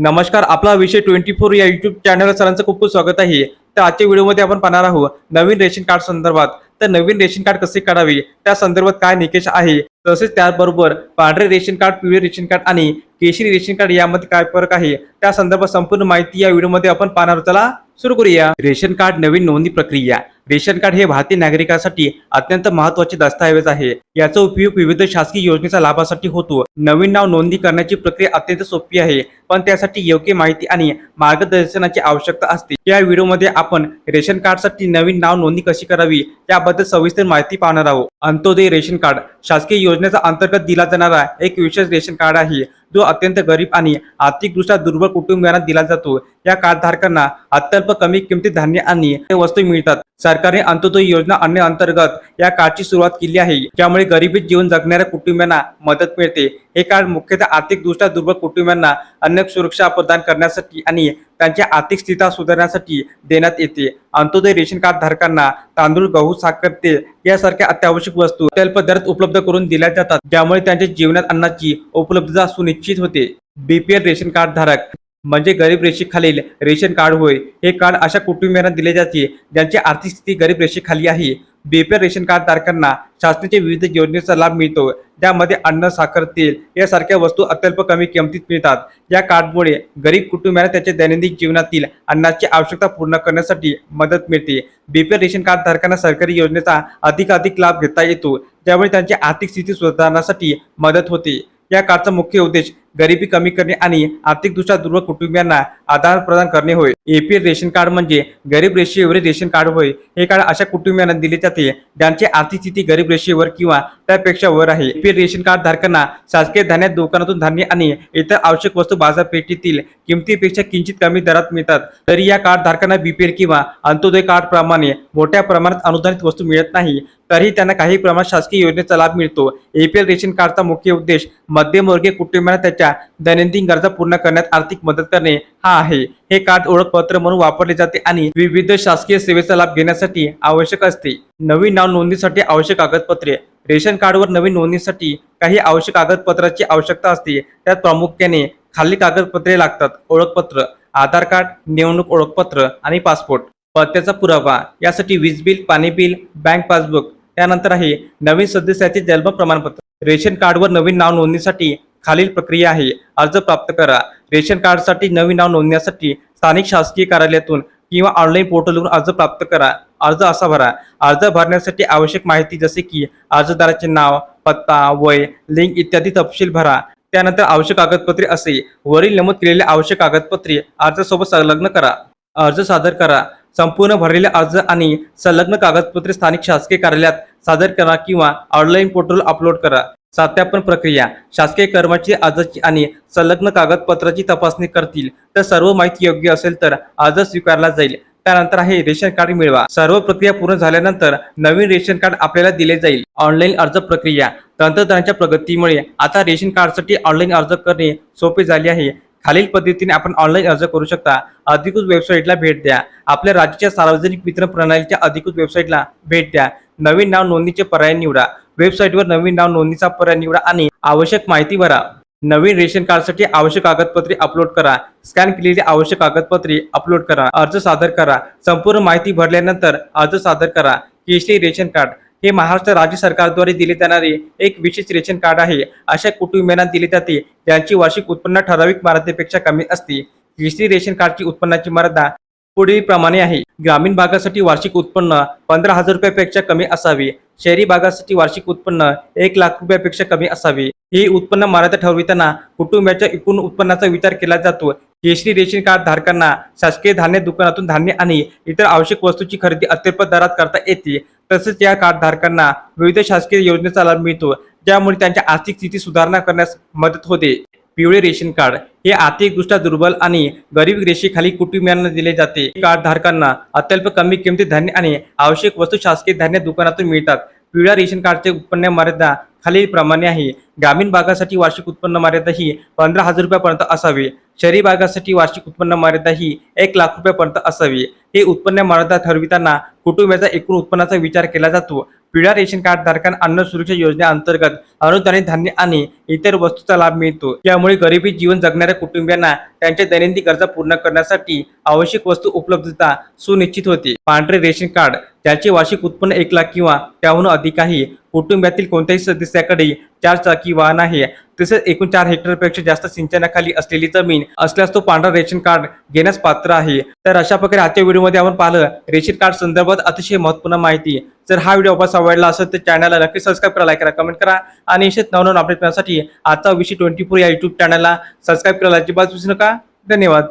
नमस्कार आपला विषय ट्वेंटी फोर या युट्यूब चॅनल सरांचं खूप खूप स्वागत आहे. तर आजच्या व्हिडिओमध्ये आपण पाहणार आहोत नवीन रेशन कार्ड संदर्भात. तर नवीन रेशन कार्ड कसे काढावे? त्या संदर्भात काय निकष आहे? तसेच त्याचबरोबर पांढरे रेशन कार्ड पिवळे रेशन कार्ड आणि केशरी रेशन कार्ड यामध्ये काय फरक आहे? त्या संदर्भात संपूर्ण माहिती या व्हिडिओमध्ये आपण पाहणार चला सुरू करूया. रेशन कार्ड नवीन नोंदणी प्रक्रिया. रेशन कार्ड हे भारतीय नागरिकांसाठी अत्यंत महत्त्वाचे दस्तऐवज आहे. याचा उपयोग विविध शासकीय योजनेच्या लाभासाठी होतो. नवीन नाव नोंदणी करण्याची प्रक्रिया अत्यंत सोपी आहे पण त्यासाठी योग्य माहिती आणि मार्गदर्शनाची आवश्यकता असते. या व्हिडिओमध्ये आपण रेशन कार्डसाठी नवीन नाव नोंदणी कशी करावी याबद्दल सविस्तर माहिती पाहणार आहोत. अंत्योदय रेशन कार्ड. शासकीय योजना योजनेचा अंतर्गत दिला जाणारा एक विशेष रेशन कार्ड आहे. जो अत्यंत गरीब आणि आर्थिकदृष्ट्या दुर्बल कुटुंबियांना दिला जातो. या कार्डधारकांना अत्यल्प कमी किमतीत धान्य आणि वस्तू मिळतात. सरकारने अंत्योदय योजना अन्य अंतर्गत या कार्डची सुरुवात केली आहे. त्यामुळे गरिबीत जीवन जगणाऱ्या कुटुंबियांना मदत मिळते. हे कार्ड मुख्यतः आर्थिकदृष्ट्या दुर्बल कुटुंबियांना अन्न सुरक्षा प्रदान करण्यासाठी आणि त्यांच्या आर्थिक स्थिती सुधारण्यासाठी देण्यात येते. अंत्योदय रेशन कार्ड धारकांना तांदूळ गहू साखर तेल यासारख्या अत्यावश्यक वस्तू अत्यल्प दरात उपलब्ध करून दिल्या जातात. ज्यामुळे त्यांच्या जीवनात अन्नाची उपलब्धता सुनिश्चित होते. बीपीएल रेशन कार्ड धारक म्हणजे गरीब रेषेखालील रेशन कार्ड होय. हे कार्ड अशा कुटुंबियांना दिले जाते. ज्यांची आर्थिक स्थिती गरीब रेषेखाली आहे. बीपीएल रेशन कार्ड धारकांना शासनाच्या विविध योजनेचा लाभ मिळतो. त्यामध्ये अन्न साखर तेल यासारख्या वस्तू अत्यल्प कमी किमतीत मिळतात. या कार्डमुळे गरीब कुटुंबियांना त्याच्या दैनंदिन जीवनातील अन्नाची आवश्यकता पूर्ण करण्यासाठी मदत मिळते. बीपीएल रेशन कार्ड धारकांना सरकारी योजनेचा अधिकाधिक लाभ घेता येतो. त्यामुळे त्यांची आर्थिक स्थिती सुधारण्यासाठी मदत होते. या कार्डचा मुख्य उद्देश गरिबी कमी करणे आणि आर्थिकदृष्ट्या दुर्बल कुटुंबियांना आदान प्रदान करणे होय. एपीएल रेशन कार्ड म्हणजे गरीब रेषेवरील रेशन कार्ड होय. हे कार्ड अशा कुटुंबियांना दिले जाते ज्यांची आर्थिक स्थिती गरीब रेषेवर किंवा त्यापेक्षा वर आहे. एपीएल रेशन कार्ड धारकांना शासकीय धान्यात दुकानातून धान्य आणि इतर आवश्यक वस्तू बाजारपेठेतील किमतीपेक्षा किंचित कमी दरात मिळतात. तरी या कार्ड धारकांना बीपीएल किंवा अंत्योदय कार्ड प्रमाणे मोठ्या प्रमाणात अनुदानित वस्तू मिळत नाही. तरीही त्यांना काही प्रमाणात शासकीय योजनेचा लाभ मिळतो. एपीएल रेशन कार्डचा मुख्य उद्देश मध्यमवर्गीय कुटुंबांना त्याच्या दैनंदिन गरजा पूर्ण करण्यात आर्थिक मदत करणे हा आहे. हे कार्ड ओळखपत्र म्हणून वापरले जाते आणि विविध शासकीय सेवेचा लाभ घेण्यासाठी आवश्यक असते. नवीन नाव नोंदणीसाठी आवश्यक कागदपत्रे. रेशन कार्डवर नवीन नोंदणीसाठी काही आवश्यक कागदपत्राची आवश्यकता असते. त्यात प्रामुख्याने खाली कागदपत्रे लागतात. ओळखपत्र आधार कार्ड निवडणूक ओळखपत्र आणि पासपोर्ट. पत्त्याचा पुरावा यासाठी वीज बिल पाणी बिल बँक पासबुक. त्यानंतर आहे नवीन सदस्याचे जन्म प्रमाणपत्र. रेशन कार्डवर नवीन नाव नोंदणीसाठी खालील प्रक्रिया आहे. अर्ज प्राप्त करा. रेशन कार्डसाठी नवीन नाव नोंदण्यासाठी स्थानिक शासकीय कार्यालयातून किंवा ऑनलाईन पोर्टलवरून अर्ज प्राप्त करा. अर्ज असा भरा. अर्ज भरण्यासाठी आवश्यक माहिती जसे की अर्जदाराचे नाव पत्ता वय लिंक इत्यादी तपशील भरा. त्यानंतर आवश्यक कागदपत्रे असे. वरील नमूद केलेले आवश्यक कागदपत्रे अर्जासोबत संलग्न करा. अर्ज सादर करा. संपूर्ण भरलेले अर्ज आणि संलग्न कागदपत्रे स्थानिक शासकीय कार्यालयात सादर करा किंवा ऑनलाईन पोर्टल अपलोड करा. सत्यापन प्रक्रिया. शासकीय कर्मचारी अर्जाची आणि संलग्न कागदपत्राची तपासणी करतील. तर सर्व माहिती योग्य असेल तर अर्ज स्वीकारला जाईल. त्यानंतर आहे रेशन कार्ड मिळवा. सर्व प्रक्रिया पूर्ण झाल्यानंतर नवीन रेशन कार्ड आपल्याला दिले जाईल. ऑनलाईन अर्ज प्रक्रिया. तंत्रज्ञानाच्या प्रगतीमुळे आता रेशन कार्डसाठी ऑनलाईन अर्ज करणे सोपे झाले आहे. खालील पद्धतीने आपण ऑनलाईन अर्ज करू शकता. अधिकृत वेबसाईटला भेट द्या. आपल्या राज्याच्या सार्वजनिक वितरण प्रणालीच्या अधिकृत वेबसाईटला भेट द्या. नवीन नाव नोंदणीचे पर्याय निवडा. वेबसाईटवर नवीन नाव नोंदणीचा पर्याय निवडा आणि आवश्यक माहिती भरा. नवीन रेशन कार्डसाठी आवश्यक कागदपत्रे अपलोड करा. स्कॅन केलेली आवश्यक कागदपत्रे अपलोड करा. अर्ज सादर करा. संपूर्ण माहिती भरल्यानंतर अर्ज सादर करा. केशरी रेशन कार्ड. हे महाराष्ट्र राज्य सरकारद्वारे दिले जाणारे एक विशेष रेशन कार्ड आहे. अशा कुटुंबियांना दिले जाते. ज्यांची वार्षिक उत्पन्न ठराविक मर्यादेपेक्षा कमी असते. केशरी रेशन कार्डची उत्पन्नाची मर्यादा पुढील प्रमाणे आहे. ग्रामीण भागासाठी वार्षिक उत्पन्न पंधरा हजार रुपयापेक्षा कमी असावे. शहरी भागासाठी वार्षिक उत्पन्न एक लाख रुपयापेक्षा कमी असावे. ही उत्पन्न मर्यादा ठरविताना कुटुंबाच्या एकूण उत्पन्नाचा विचार केला जातो. केशरी रेशन कार्ड धारकांना शासकीय धान्य दुकानातून धान्य आणि इतर आवश्यक वस्तूची खरेदी अत्यल्प दरात करता येते. तसेच या कार्ड धारकांना विविध शासकीय योजनेचा लाभ मिळतो ज्यामुळे त्यांच्या आर्थिक स्थिती सुधारणा करण्यास मदत होते. पिवळे रेशन कार्ड हे आर्थिकदृष्ट्या दुर्बल आणि गरीब रेषेखाली कुटुंबियांना दिले जाते. कार्ड धारकांना अत्यल्प कमी किमतीत धान्य आणि आवश्यक वस्तू शासकीय धान्य दुकानातून मिळतात. पिवळ्या रेशन कार्डचे उत्पन्न मर्यादा खालील प्रमाणे आहे. ग्रामीण भागासाठी वार्षिक उत्पन्न मर्यादा ही पंधरा हजार रुपयापर्यंत असावी. शहरी भागासाठी वार्षिक उत्पन्न मर्यादा ही एक लाख रुपयापर्यंत असावी. हे उत्पन्न मर्यादा ठरविताना कुटुंबाचा एकूण उत्पन्नाचा विचार केला जातो. पिढ्या रेशन कार्ड धारकांना अन्न सुरक्षा योजनेअंतर्गत अनुदानित धान्य आणि इतर वस्तूचा लाभ मिळतो. यामुळे गरिबी जीवन जगणाऱ्या कुटुंबियांना त्यांच्या दैनंदिन गरजा पूर्ण करण्यासाठी आवश्यक वस्तू उपलब्धता सुनिश्चित होते. पांढरे रेशन कार्ड ज्याचे वार्षिक उत्पन्न एक लाख किंवा त्याहून अधिक आहे कुटुंबातील कोणत्याही सदस्याकडे चार चाकी वाहन आहे. तसेच एकूण चार हेक्टरपेक्षा जास्त सिंचनाखाली असलेली जमीन असल्यास तो पांढरा रेशन कार्ड घेण्यास पात्र आहे. तर अशा प्रकारे आजच्या व्हिडिओमध्ये आपण पाहिलं रेशन कार्ड संदर्भात अतिशय महत्त्वपूर्ण माहिती. जर हा व्हिडिओ आपण आवडला असेल तर चॅनलला नक्की सबस्क्राईब करा लाईक करा कमेंट करा आणि असेच नवनवन अपडेट मिळण्यासाठी आजचा विषय ट्वेंटी फोर या युट्यूब चॅनलला सबस्क्राईब करायला अजिबात विसरू नका. धन्यवाद.